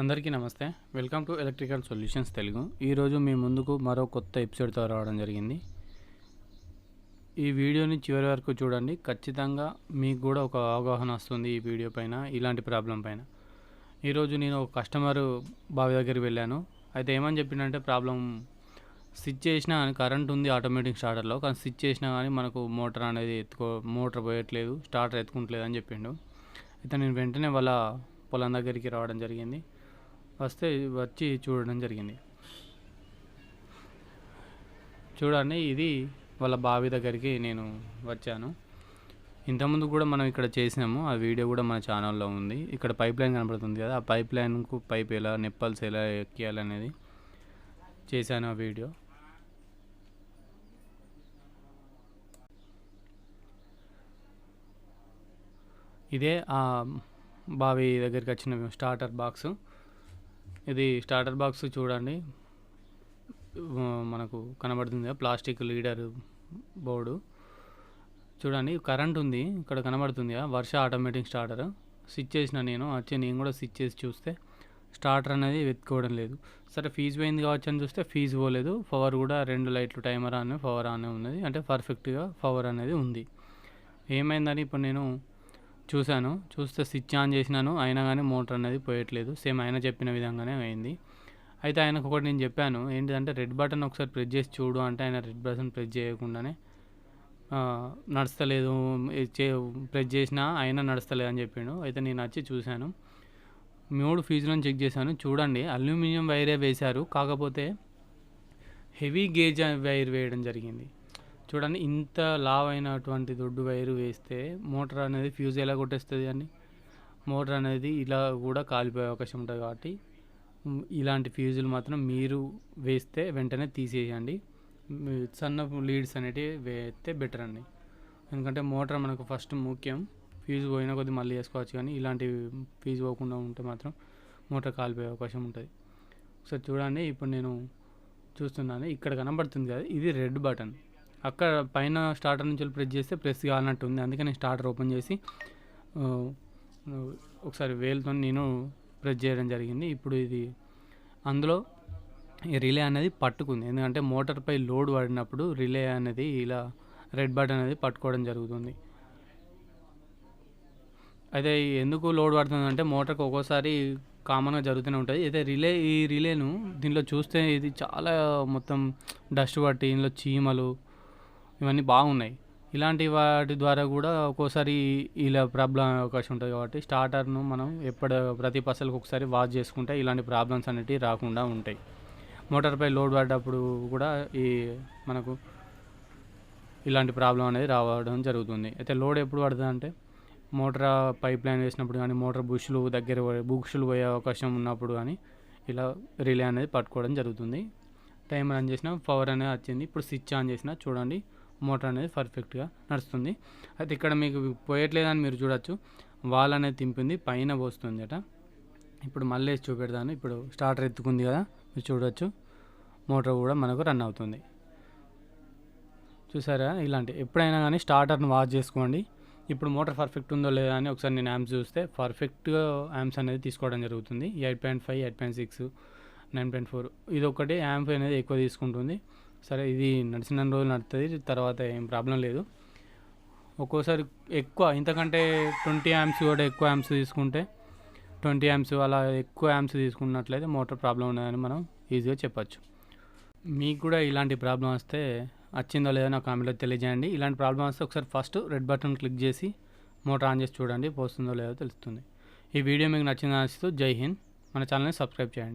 అందరికీ నమస్తే. Welcome to electrical solutions Telugu. ఈరోజు మీ ముందుకు మరో కొత్త ఎపిసోడ్తో రావడం జరిగింది. ఈ వీడియోని చివరి వరకు చూడండి. ఖచ్చితంగా మీకు కూడా ఒక అవగాహన వస్తుంది ఈ వీడియో పైన ఇలాంటి ప్రాబ్లం పైన. ఈరోజు నేను ఒక కస్టమర్ బావి దగ్గరికి వెళ్ళాను. అయితే ఏమని చెప్పిండంటే ప్రాబ్లం స్విచ్ చేసినా కానీ కరెంట్ ఉంది ఆటోమేటిక్ స్టార్టర్లో కానీ స్విచ్ చేసినా కానీ మనకు మోటార్ అనేది ఎత్తుకో మోటార్ పోయట్లేదు స్టార్టర్ ఎత్తుకుంటలేదు అని చెప్పిండు. అయితే నేను వెంటనే వాళ్ళ పొలం దగ్గరికి రావడం జరిగింది. వస్తే వచ్చి చూడడం జరిగింది. చూడండి ఇది వాళ్ళ బావి దగ్గరికి నేను వచ్చాను. ఇంతకుముందు కూడా మనం ఇక్కడ చేసినాము. ఆ వీడియో కూడా మన ఛానల్లో ఉంది. ఇక్కడ పైప్ లైన్ కనబడుతుంది కదా ఆ పైప్ లైన్కు పైప్ ఎలా నిప్పల్స్ ఎలా ఎక్కియాలనేది చేశాను ఆ వీడియో. ఇదే ఆ బావి దగ్గరికి వచ్చిన స్టార్టర్ బాక్సు. ఇది స్టార్టర్ బాక్స్ చూడండి. మనకు కనబడుతుంది ప్లాస్టిక్ లీడర్ బోర్డు చూడండి కరెంట్ ఉంది ఇక్కడ కనబడుతుంది వర్ష ఆటోమేటిక్ స్టార్టర్ స్విచ్ చేసిన నేను వచ్చి నేను కూడా స్విచ్ చేసి చూస్తే స్టార్టర్ అనేది వెతుకోవడం లేదు. సరే ఫీజు పోయింది కావచ్చు అని చూస్తే ఫీజు పోలేదు. పవర్ కూడా రెండు లైట్లు టైమర్ ఆన్ పవర్ ఆన్ ఉన్నది. అంటే పర్ఫెక్ట్గా పవర్ అనేది ఉంది. ఏమైందని ఇప్పుడు నేను చూశాను. చూస్తే స్విచ్ ఆన్ చేసినాను. అయినా కానీ మోటార్ అనేది పోయట్లేదు. సేమ్ ఆయన చెప్పిన విధంగానే అయింది. అయితే ఆయనకు ఒకటి నేను చెప్పాను. ఏంటిదంటే రెడ్ బటన్ ఒకసారి ప్రెస్ చేసి చూడు అంటే ఆయన రెడ్ బటన్ ప్రెస్ చేయకుండానే నడుస్తలేదు. చే ప్రెస్ చేసినా అయినా నడుస్తలేదు అని చెప్పిండు. అయితే నేను వచ్చి చూశాను. మూడు ఫీజులను చెక్ చేశాను. చూడండి అల్యూమినియం వైరే వేశారు. కాకపోతే హెవీ గేజ్ వైర్ వేయడం జరిగింది. చూడండి ఇంత లావ్ అయినటువంటి దొడ్డు వైరు వేస్తే మోటార్ అనేది ఫ్యూజ్ ఎలా కొట్టేస్తుంది అని మోటార్ అనేది ఇలా కూడా కాలిపోయే అవకాశం ఉంటుంది కాబట్టి ఇలాంటి ఫ్యూజులు మాత్రం మీరు వేస్తే వెంటనే తీసేయండి. సన్న లీడ్స్ అనేటివి వేస్తే బెటర్ అండి. ఎందుకంటే మోటార్ మనకు ఫస్ట్ ముఖ్యం. ఫీజు పోయిన కొద్ది మళ్ళీ వేసుకోవచ్చు కానీ ఇలాంటి ఫీజు పోకుండా ఉంటే మాత్రం మోటార్ కాలిపోయే అవకాశం ఉంటుంది. ఒకసారి చూడండి ఇప్పుడు నేను చూస్తున్నాను ఇక్కడ కనబడుతుంది కదా ఇది రెడ్ బటన్. అక్కడ పైన స్టార్టర్ నుంచి ప్రెస్ చేస్తే ప్రెస్ కావాలన్నట్టు ఉంది అందుకే నేను స్టార్టర్ ఓపెన్ చేసి ఒకసారి వేలుతో నేను ప్రెస్ చేయడం జరిగింది. ఇప్పుడు ఇది అందులో ఈ రిలే అనేది పట్టుకుంది. ఎందుకంటే మోటార్పై లోడ్ పడినప్పుడు రిలే అనేది ఇలా రెడ్ బటన్ అనేది పట్టుకోవడం జరుగుతుంది. అయితే ఎందుకు లోడ్ పడుతుంది అంటే మోటార్కి ఒక్కోసారి కామన్గా జరుగుతూనే ఉంటుంది. అయితే రిలే ఈ రిలేను దీనిలో చూస్తే ఇది చాలా మొత్తం డస్ట్ పట్టి ఇందులో చీమలు ఇవన్నీ బాగున్నాయి. ఇలాంటి వాటి ద్వారా కూడా ఒక్కోసారి ఇలా ప్రాబ్లం అవకాశం ఉంటుంది కాబట్టి స్టార్టర్ను మనం ఎప్పుడు ప్రతి పసలకు ఒకసారి వాష్ చేసుకుంటే ఇలాంటి ప్రాబ్లమ్స్ అనేటివి రాకుండా ఉంటాయి. మోటార్పై లోడ్ పడ్డప్పుడు కూడా ఈ మనకు ఇలాంటి ప్రాబ్లం అనేది రావడం జరుగుతుంది. అయితే లోడ్ ఎప్పుడు పడుతుంది అంటే మోటార్ పైప్ లైన్ వేసినప్పుడు కానీ మోటార్ బుష్లు దగ్గర పోయే- బుష్లు పోయే అవకాశం ఉన్నప్పుడు కానీ ఇలా రిలే అనేది పట్టుకోవడం జరుగుతుంది. టైం రన్ చేసిన పవర్ అనేది వచ్చింది. ఇప్పుడు స్విచ్ ఆన్ చేసిన చూడండి మోటార్ అనేది పర్ఫెక్ట్గా నడుస్తుంది. అయితే ఇక్కడ మీకు పోయట్లేదని మీరు చూడొచ్చు. వాల్ అనేది తింపింది పైన పోస్తుంది అట. ఇప్పుడు మళ్ళీ వేసి చూపెడతాను. ఇప్పుడు స్టార్టర్ ఎత్తుకుంది కదా మీరు చూడొచ్చు. మోటార్ కూడా మనకు రన్ అవుతుంది. చూసారా? ఇలాంటి ఎప్పుడైనా కానీ స్టార్టర్ని వాష్ చేసుకోండి. ఇప్పుడు మోటార్ పర్ఫెక్ట్ ఉందో లేదా అని ఒకసారి నేను యామ్స్ చూస్తే పర్ఫెక్ట్గా యామ్స్ అనేది తీసుకోవడం జరుగుతుంది. Eight point five eight point six nine point four ఇది ఒకటి యాంప్ అనేది ఎక్కువ తీసుకుంటుంది. సరే ఇది నడిచిన రోజులు నడుతుంది తర్వాత ఏం ప్రాబ్లం లేదు. ఒక్కోసారి ఎక్కువ ఇంతకంటే ట్వంటీ యామ్స్ కూడా ఎక్కువ యామ్స్ తీసుకుంటే ట్వంటీ యామ్స్ అలా ఎక్కువ యామ్స్ తీసుకున్నట్లయితే మోటార్ ప్రాబ్లం ఉన్నదని మనం ఈజీగా చెప్పచ్చు. మీకు కూడా ఇలాంటి ప్రాబ్లం వస్తే వచ్చిందో లేదో నా కామెంట్లో తెలియజేయండి. ఇలాంటి ప్రాబ్లం వస్తే ఒకసారి ఫస్ట్ రెడ్ బటన్ క్లిక్ చేసి మోటార్ ఆన్ చేసి చూడండి పోస్తుందో లేదో తెలుస్తుంది. ఈ వీడియో మీకు నచ్చిందని నచ్చితే జై హింద్. మన ఛానల్ని సబ్స్క్రైబ్ చేయండి.